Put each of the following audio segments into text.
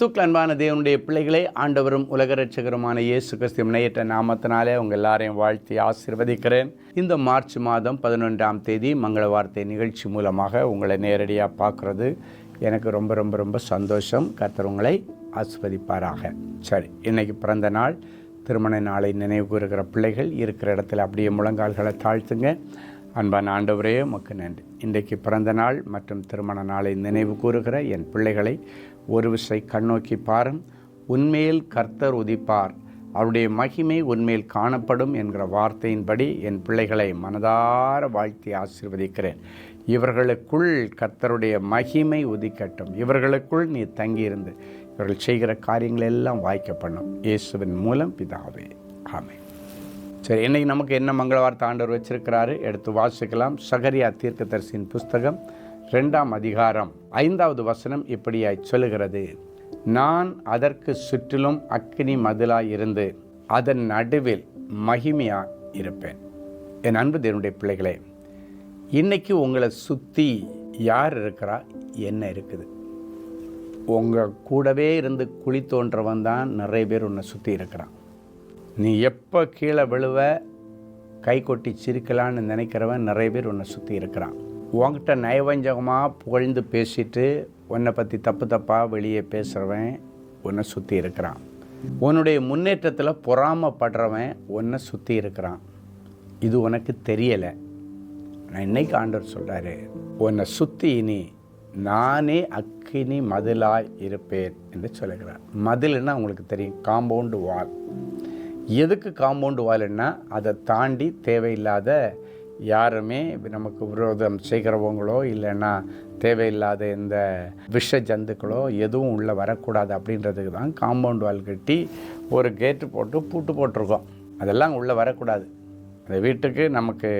தூக்கில் அன்பான தேவனுடைய பிள்ளைகளே ஆண்டவரும் உலக ரட்சகருமான இயேசு கிறிஸ்து முனையற்ற நாமத்தினாலே உங்கள் எல்லாரையும் வாழ்த்தி ஆசீர்வதிக்கிறேன். இந்த மார்ச் மாதம் பதினொன்றாம் தேதி மங்கள வார்த்தை நிகழ்ச்சி மூலமாக உங்களை நேரடியாக பார்க்குறது. எனக்கு ரொம்ப ரொம்ப ரொம்ப சந்தோஷம். கர்த்தர் உங்களை ஆசிர்வதிப்பாராக. சரி இன்னைக்கு பிறந்த நாள். திருமண நாளை நினைவு கூறுகிற பிள்ளைகள் இருக்கிற இடத்துல அப்படியே முழங்கால்களை தாழ்த்துங்க. அன்பான ஆண்டவரே உமக்கு நன்றி. இன்றைக்கு பிறந்த நாள் மற்றும் திருமண நாளை நினைவு கூறுகிற என் பிள்ளைகளை ஒரு விசை கண்ணோக்கி பாரும் உண்மையில் கர்த்தர் உதிப்பார். அவருடைய மகிமை உண்மையில் காணப்படும் என்கிற வார்த்தையின்படி என் பிள்ளைகளை மனதார வாழ்த்தி ஆசீர்வதிக்கிறேன். இவர்களுக்குள் கர்த்தருடைய மகிமை உதிக்கட்டும். இவர்களுக்குள் நீ தங்கியிருந்து இவர்கள் செய்கிற காரியங்களெல்லாம் வாய்க்க பண்ணும். இயேசுவின் மூலம் பிதாவே. ஆமை சரி இன்றைக்கி நமக்கு என்ன மங்கள வார்த்தை ஆண்டவர் வச்சிருக்கிறாரு? எடுத்து வாசிக்கலாம். சகரியா தீர்க்கதரிசியின் புஸ்தகம் ரெண்டாம் அதிகாரம் ஐந்தாவது வசனம் இப்படியாய் சொல்லுகிறது. நான் அதற்கு சுற்றிலும் அக்னி மதிலாய் இருந்து அதன் நடுவில் மகிமையாக இருப்பேன். என் அன்பு தேவனுடைய பிள்ளைகளே இன்றைக்கி உங்களை சுற்றி யார் இருக்கிறா? என்ன இருக்குது? உங்கள் கூடவே இருந்து குழி தோன்றவன் தான் நிறைய பேர் உன்னை சுற்றி இருக்கிறான். நீ எப்போ கீழே விழுவ கை கொட்டி சிரிக்கலான்னு நினைக்கிறவன் நிறைய பேர் உன்னை சுற்றி இருக்கிறான். உன்கிட்ட நயவஞ்சகமாக புகழ்ந்து பேசிட்டு உன்னை பற்றி தப்பு தப்பாக வெளியே பேசுகிறவன் உன்னை சுற்றி இருக்கிறான். உன்னுடைய முன்னேற்றத்தில் பொறாமப்படுறவன் உன்னை சுற்றி இருக்கிறான். இது உனக்கு தெரியலை. நான் இன்னைக்கு ஆண்டவர் சொல்கிறாரு உன்னை சுற்றி இனி நானே அக்கினி மதிலாய் இருப்பேன் என்று சொல்லுகிறார். மதில்னா உங்களுக்கு தெரியும் காம்பவுண்டு வால். எதுக்கு காம்பவுண்டு வால்னா அதை தாண்டி தேவையில்லாத யாருமே நமக்கு விரோதம் செய்கிறவங்களோ இல்லைன்னா தேவையில்லாத இந்த விஷ ஜந்துக்களோ எதுவும் உள்ளே வரக்கூடாது அப்படின்றதுக்கு தான் காம்பவுண்ட் வால் கட்டி ஒரு கேட்டு போட்டு பூட்டு போட்டிருக்கோம். அதெல்லாம் உள்ளே வரக்கூடாது. அந்த வீட்டுக்கு நமக்கு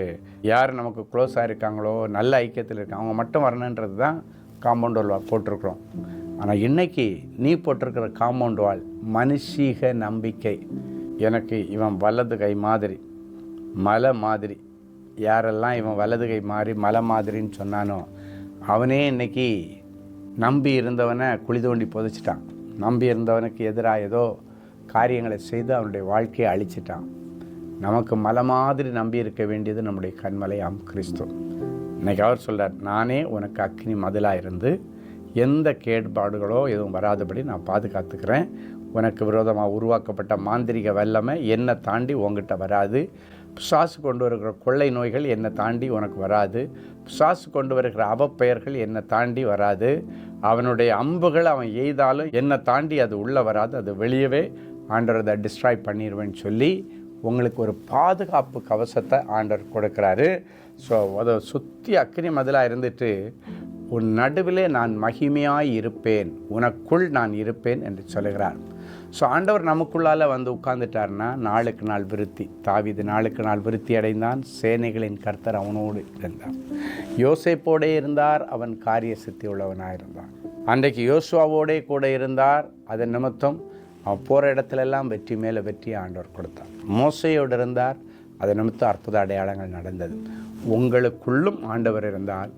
யார் நமக்கு க்ளோஸாக இருக்காங்களோ நல்ல ஐக்கியத்தில் இருக்காங்க அவங்க மட்டும் வரணுன்றது தான் காம்பவுண்ட் வால் போட்டிருக்கிறோம். ஆனால் இன்றைக்கி நீ போட்டிருக்கிற காம்பவுண்ட் வால் மனுஷீக நம்பிக்கை. எனக்கு இவன் வலது கை மாதிரி மலை மாதிரி. யாரெல்லாம் இவன் வலது கை மாதிரி மலை மாதிரின்னு சொன்னானோ அவனே இன்னைக்கு நம்பி இருந்தவனை குழி தோண்டி புதைச்சிட்டான். நம்பி இருந்தவனுக்கு எதிராக ஏதோ காரியங்களை செய்து அவனுடைய வாழ்க்கையை அழிச்சிட்டான். நமக்கு மலை மாதிரி நம்பி இருக்க வேண்டியது நம்முடைய கண்மலை அம் கிறிஸ்து. இன்னைக்கு அவர் சொல்கிறார் நானே உனக்கு அக்னி மதிலாக இருந்து எந்த கேட்பாடுகளோ எதுவும் வராதபடி நான் பாதுகாத்துக்கிறேன். உனக்கு விரோதமாக உருவாக்கப்பட்ட மாந்திரிக வல்லமை என்னை தாண்டி உங்ககிட்ட வராது. பிசாசு கொண்டு வருகிற கொள்ளை நோய்கள் என்னை தாண்டி உனக்கு வராது. பிசாசு கொண்டு வருகிற அவப்பெயர்கள் என்னை தாண்டி வராது. அவனுடைய அம்புகள் அவன் எய்தாலும் என்னை தாண்டி அது உள்ளே வராது அது வெளியவே. ஆண்டவர் அதை டிஸ்ட்ராய் பண்ணிடுவேன்னு சொல்லி உங்களுக்கு ஒரு பாதுகாப்பு கவசத்தை ஆண்டவர் கொடுக்குறாரு. ஸோ அதை சுற்றி அக்னி மதிலாக இருந்துட்டு உன் நடுவிலே நான் மகிமையாய் இருப்பேன் உனக்குள் நான் இருப்பேன் என்று சொல்லுகிறார். ஸோ ஆண்டவர் நமக்குள்ளால் வந்து உட்கார்ந்துட்டார்னா நாளுக்கு நாள் விருத்தி. தாவிது நாளுக்கு நாள் விருத்தி அடைந்தான். சேனைகளின் கர்த்தர் அவனோடு இருந்தான் யோசேப்போடே இருந்தார் அவன் காரிய சித்தி உள்ளவனாக இருந்தான் அன்றைக்கு யோசுவாவோடே கூட இருந்தார். அதன் நிமித்தம் அவன் போகிற இடத்துலெல்லாம் வெற்றி மேலே வெற்றி ஆண்டவர் கொடுத்தார் மோசையோடு இருந்தார். அதன் நிமித்தம் அற்புத அடையாளங்கள் நடந்தது. உங்களுக்குள்ளும் ஆண்டவர் இருந்தால்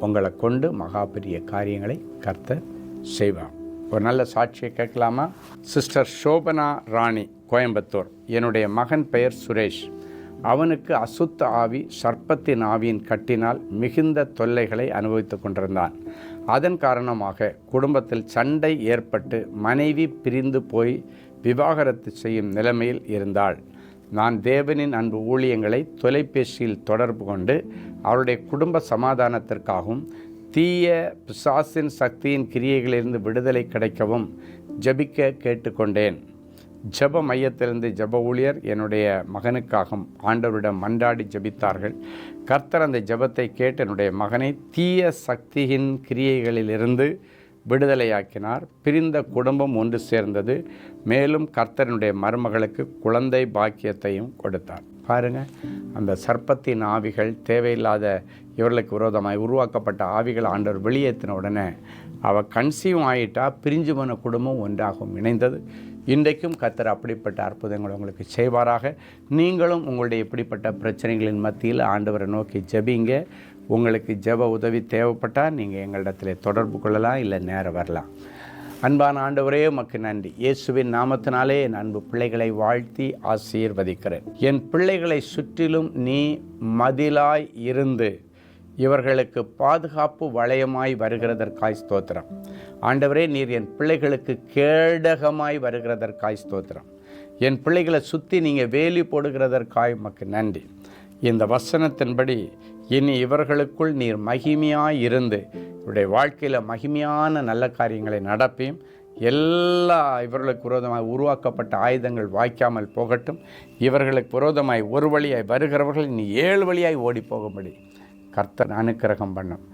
உங்களை கொண்டு மகா பெரிய காரியங்களை கர்த்தர் செய்வான் ஒரு நல்ல சாட்சியை கேட்கலாமா? சிஸ்டர் சோபனா ராணி கோயம்புத்தூர். என்னுடைய மகன் பெயர் சுரேஷ். அவனுக்கு அசுத்த ஆவி சர்ப்பத்தின் ஆவியின் கட்டினால் மிகுந்த தொல்லைகளை அனுபவித்து கொண்டிருந்தான். அதன் காரணமாக குடும்பத்தில் சண்டை ஏற்பட்டு மனைவி பிரிந்து போய் விவாகரத்து செய்யும் நிலைமையில் இருந்தாள். நான் தேவனின் அன்பு ஊழியங்களை தொலைபேசியில் தொடர்பு கொண்டு அவருடைய குடும்ப சமாதானத்திற்காகவும் தீய பிசாசின் சக்தியின் கிரியைகளிலிருந்து விடுதலை கிடைக்கவும் ஜபிக்க கேட்டுக்கொண்டேன். ஜப மையத்திலிருந்து ஜப ஊழியர் என்னுடைய மகனுக்காகவும் ஆண்டவரிடம் மன்றாடி ஜபித்தார்கள். கர்த்தர் அந்த ஜபத்தை கேட்டு என்னுடைய மகனை தீய சக்தியின் கிரியைகளிலிருந்து விடுதலையாக்கினார். பிரிந்த குடும்பம் ஒன்று சேர்ந்தது. மேலும் கர்த்தனுடைய மருமகளுக்கு குழந்தை பாக்கியத்தையும் கொடுத்தார். பாருங்க அந்த சர்ப்பத்தின் ஆவிகள் தேவையில்லாத இவர்களுக்கு விரோதமாய் உருவாக்கப்பட்ட ஆவிகள் ஆண்டவர் வெளியேற்றின உடனே அவள் கன்சீவ் ஆகிட்டா பிரிஞ்சு போன குடும்பம் ஒன்றாகவும் இணைந்தது. இன்றைக்கும் கத்தர் அப்படிப்பட்ட அற்புதங்கள் உங்களுக்கு செய்வாராக. நீங்களும் உங்களுடைய இப்படிப்பட்ட பிரச்சனைகளின் மத்தியில் ஆண்டவரை நோக்கி ஜெபிங்க. உங்களுக்கு ஜெப உதவி தேவைப்பட்டால் நீங்கள் எங்களிடத்தில் தொடர்பு கொள்ளலாம் இல்லை நேரம் வரலாம். அன்பான ஆண்டவரே உமக்கு நன்றி. இயேசுவின் நாமத்தினாலே என் அன்பு பிள்ளைகளை வாழ்த்தி ஆசீர்வதிக்கிறேன். என் பிள்ளைகளை சுற்றிலும் நீ மதிலாய் இருந்து இவர்களுக்கு பாதுகாப்பு வளையமாய் வருகிறதற்காய் ஸ்தோத்திரம். ஆண்டவரே நீர் என் பிள்ளைகளுக்கு கேடகமாய் வருகிறதற்காய் ஸ்தோத்திரம். என் பிள்ளைகளை சுற்றி நீங்கள் வேலி போடுகிறதற்காய் உமக்கு நன்றி. இந்த வசனத்தின்படி இனி இவர்களுக்குள் நீர் மகிமையாய் இருந்து இவருடைய வாழ்க்கையில் மகிமையான நல்ல காரியங்களை நடப்பியும் எல்லா இவர்களுக்கு விரோதமாய் உருவாக்கப்பட்ட ஆயுதங்கள் வாய்க்காமல் போகட்டும். இவர்களுக்கு விரோதமாய் ஒரு வழியாய் வருகிறவர்கள் இனி ஏழு வழியாய் ஓடி போகும்படி கர்த்தர் அனுக்கிரகம் பண்ணும்.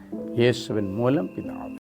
இயேசுவின் மூலம் பிதாவே.